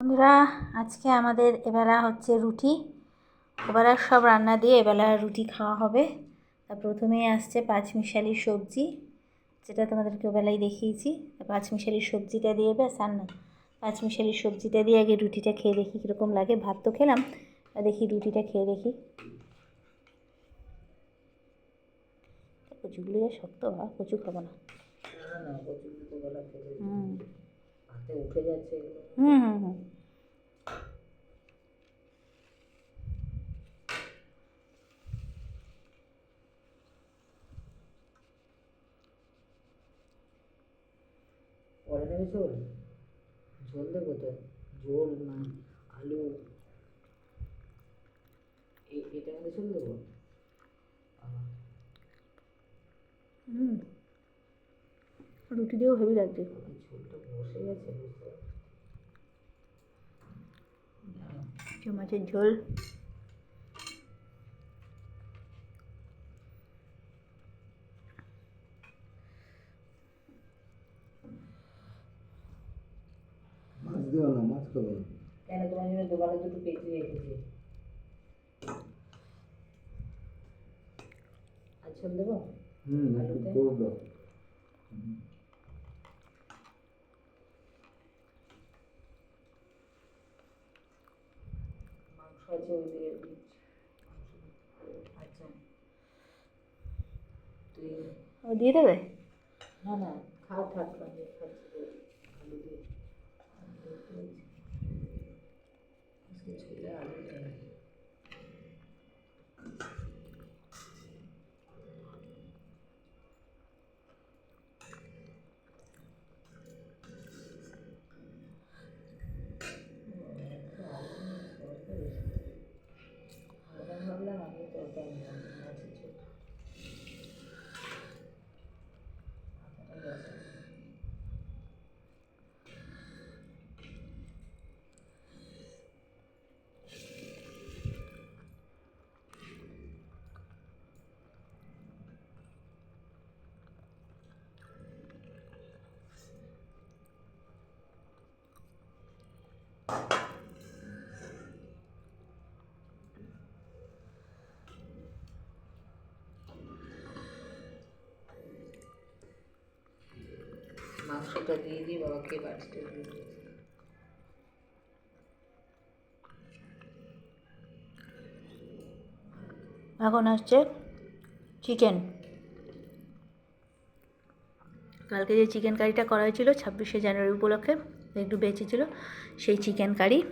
বন্ধুরা, আজকে আমাদের এবেলা হচ্ছে রুটি। ওবেলার সব রান্না দিয়ে এবেলা রুটি খাওয়া হবে। তা প্রথমেই আসছে পাঁচমিশালি সবজি, যেটা তোমাদেরকে ওবেলায় দেখিয়েছি। পাঁচমিশালি সবজিটা দিয়ে ব্যাস, আর না, পাঁচমিশালি সবজিটা দিয়ে আগে রুটিটা খেয়ে দেখি কীরকম লাগে। ভাত তো খেলাম দেখি রুটিটা খেয়ে দেখি। কচুগুলো শক্ত, বা কচু খাব না। হুম। উঠে যাচ্ছে হুম হুম হুম। পরে ঝোল? ঝোল দেবো তো। ঝোল না আলু। এই এটা মধ্যে ঝোল দেবো? রুটি দিয়েও হেভি লাগছে। ঝোলটা বসে গেছে। বুঝতে মাছের ঝোল। মাছ দিও না মাছ খাব না। কেন? তোমার জন্য দোকানে দুটো পেঁচে রেখেছি। ঝোল দেবো? হুম একটু আলুতে? করে দিয়ে দিচ্ছি আচ্ছা তুই দিয়ে দেবে? না না খাও থাক আমি খাচ্ছি তো আলু দিয়ে আলু দিয়ে আজকে ছোলা আলু দেয় না। আমরা ভাবলাম আমি তরকারি আনব, মাছের ঝোল। মাথাটা গেছে। দিয়ে বাবাকে এখন আসছে চিকেন কালকে যে চিকেন কারিটা করা হয়েছিল ছাব্বিশে জানুয়ারি উপলক্ষে একটু বেঁচেছিল, সেই চিকেন কারি।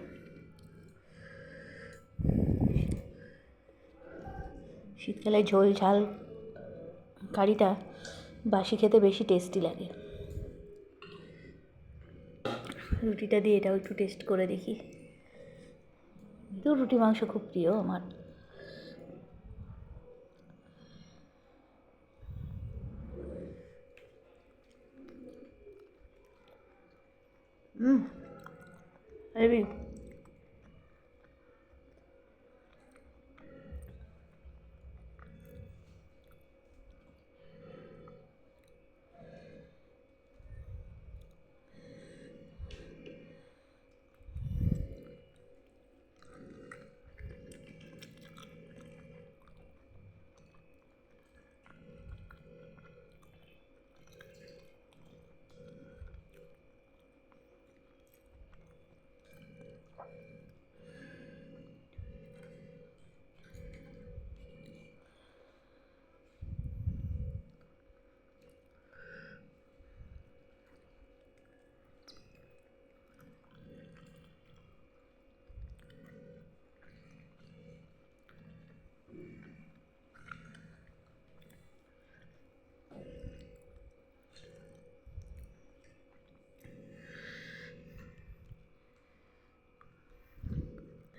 শীতকালে ঝোল ঝাল কারিটা বাসি খেতে বেশি টেস্টি লাগে। রুটিটা দিয়ে এটাও একটু টেস্ট করে দেখি। তো রুটি মাংস খুব প্রিয় আমার। হুম হেভি তো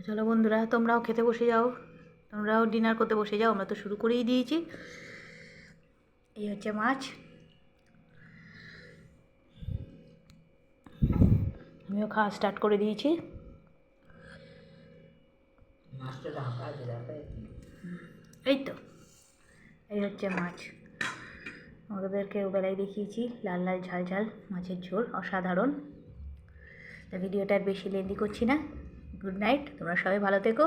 চলো বন্ধুরা তোমরাও খেতে বসে যাও। তোমরাও ডিনার করতে বসে যাও আমরা তো শুরু করেই দিয়েছি। এই হচ্ছে মাছ। আমিও খাওয়া স্টার্ট করে দিয়েছি। এই তো এই হচ্ছে মাছ। আমাদেরকে বেলায় দেখিয়েছি লাল লাল ঝাল ঝাল মাছের ঝোল অসাধারণ। তা ভিডিওটা বেশি লেন্দি করছি না। গুড নাইট তোমরা সবাই ভালো থেকো।